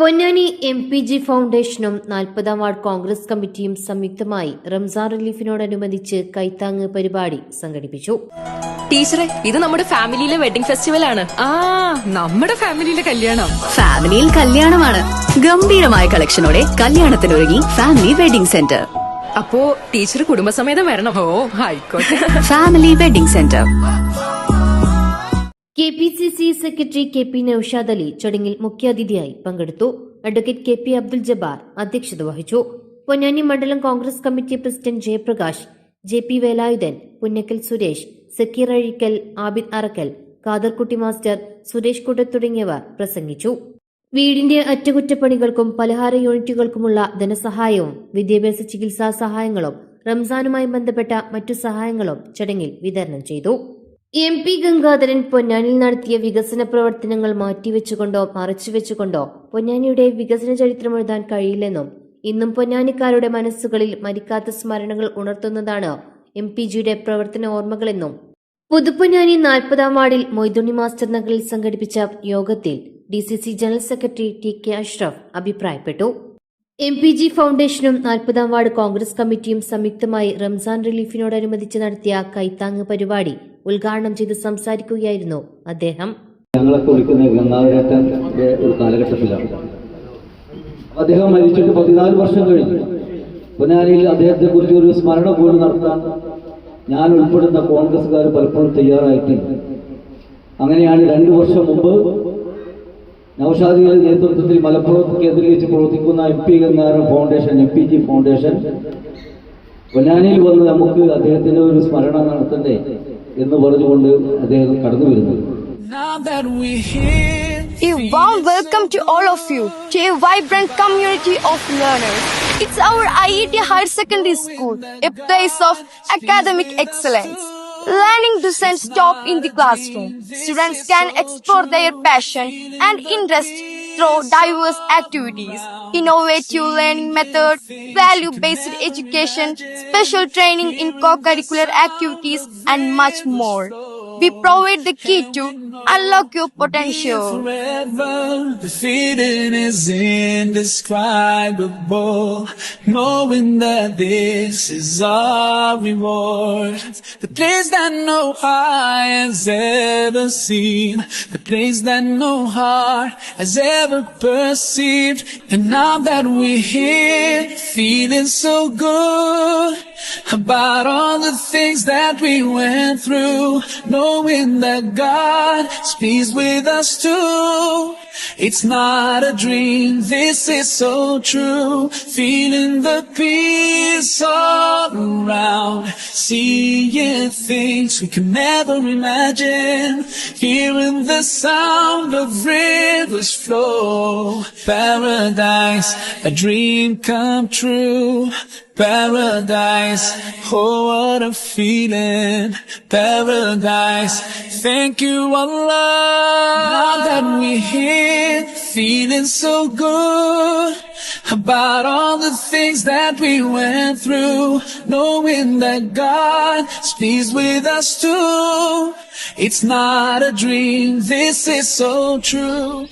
Ponnani M P G ഫൗണ്ടേഷനും നാൽപ്പതാം ward Congress കമ്മിറ്റിയും സംയുക്തമായി റംസാൻ റിലീഫിനോടനുബന്ധിച്ച് കൈത്താങ് പരിപാടി സംഘടിപ്പിച്ചു. ടീച്ചറെ ഇത് നമ്മുടെ ഫാമിലിയിലെ വെഡിംഗ് ഫെസ്റ്റിവൽ ആണ്. ആ നമ്മുടെ ഫാമിലിയിലെ കല്യാണം. ഫാമിലിയിൽ കല്യാണമാണ്. ഗംഭീരമായ കളക്ഷനോടെ കല്യാണത്തിനൊരുങ്ങി ഫാമിലി വെഡിംഗ് സെന്റർ. അപ്പോ ടീച്ചർ കുടുംബസമേതം വരണം. ഓ ആയിക്കോട്ടെ. Family wedding centre. K P C C secretary K P Naushad Ali ചടങ്ങിൽ മുഖ്യാതിഥിയായി പങ്കെടുത്തു. Advocate K P Abdul Jabbar അധ്യക്ഷത വഹിച്ചു. പൊന്നാനി മണ്ഡലം Congress committee president Jayaprakash J P Velayudhan Punnakkal Suresh Sakkir Azhikkal Abid Arakkal Kadarkutty master Suresh Kutta തുടങ്ങിയവർ പ്രസംഗിച്ചു. വീടിന്റെ അറ്റകുറ്റപ്പണികൾക്കും പലഹാര യൂണിറ്റുകൾക്കുമുള്ള ധനസഹായവും വിദ്യാഭ്യാസ ചികിത്സാ സഹായങ്ങളും റംസാനുമായി ബന്ധപ്പെട്ട മറ്റു സഹായങ്ങളും ചടങ്ങിൽ വിതരണം ചെയ്തു. എം പി ഗംഗാധരൻ പൊന്നാനിയിൽ നടത്തിയ വികസന പ്രവർത്തനങ്ങൾ മാറ്റിവെച്ചുകൊണ്ടോ മറച്ചുവെച്ചുകൊണ്ടോ പൊന്നാനിയുടെ വികസന ചരിത്രം എഴുതാൻ കഴിയില്ലെന്നും ഇന്നും പൊന്നാനിക്കാരുടെ മനസ്സുകളിൽ മരിക്കാത്ത സ്മരണകൾ ഉണർത്തുന്നതാണ് എം പി ജിയുടെ പ്രവർത്തന ഓർമ്മകളെന്നും പുതുപ്പൊന്നാനി നാൽപ്പതാം വാർഡിൽ മൊയ്തുണ്ണി മാസ്റ്റർ നഗറിൽ സംഘടിപ്പിച്ച യോഗത്തിൽ D C C general secretary T K Ashraf അഭിപ്രായപ്പെട്ടു. എം പി ജി ഫൗണ്ടേഷനും നാൽപ്പതാം വാർഡ് കോൺഗ്രസ് കമ്മിറ്റിയും സംയുക്തമായി റംസാൻ റിലീഫിനോടനുബന്ധിച്ച് നടത്തിയ കൈത്താങ് പരിപാടി ഉദ്ഘാടനം ചെയ്ത് സംസാരിക്കുകയായിരുന്നു അദ്ദേഹം. ഞങ്ങളൊക്കെ വിളിക്കുന്ന ഗംഗാധരേട്ടന്റെ ഒരു കാലഘട്ടത്തിലാണ്. അദ്ദേഹം മരിച്ചിട്ട് പതിനാല് വർഷം കഴിഞ്ഞു. പൊന്നാനിയിൽ അദ്ദേഹത്തെ കുറിച്ച് ഒരു സ്മരണ പോലും നടത്താൻ ഞാൻ ഉൾപ്പെടുന്ന കോൺഗ്രസ്സുകാർ പലപ്പോഴും തയ്യാറായിട്ടുണ്ട് അങ്ങനെയാണ് രണ്ടു വർഷം മുമ്പ് നവശാദികളുടെ നേതൃത്വത്തിൽ മലപ്പുറത്ത് കേന്ദ്രീകരിച്ച് പ്രവർത്തിക്കുന്ന M P Gangadharan foundation M P G foundation പൊന്നാനിയിൽ വന്ന് നമുക്ക് അദ്ദേഹത്തിന്റെ ഒരു സ്മരണ നടത്തണ്ടേ? എന്ന് പറഞ്ഞുകൊണ്ട് അദ്ദേഹം കടന്നു വരുന്നത് Now that we're here, A warm welcome to all of you to a vibrant community of learners. It's our IET Higher Secondary School, a place of academic excellence. Learning doesn't stop in the classroom. Students can explore their passion and interest through diverse activities, innovative learning methods, value-based education, special training in co-curricular activities, and much more. We provide the key to unlock your potential. The feeling is indescribable. Knowing that this is our reward. The place that no eye has ever seen. The place that no heart has ever perceived. And now that we're here, feeling so good. About all the things that we went through, knowing that God speaks with us too. It's not a dream, this is so true. Feeling the peace all around, seeing things we can never imagine. Hearing the sound of rivers flow, paradise, a dream come true. Paradise, oh what a feeling, paradise. Thank you Allah. Now that we're here, feeling so good. About all the things that we went through, knowing that God speaks with us too. It's not a dream, this is so true.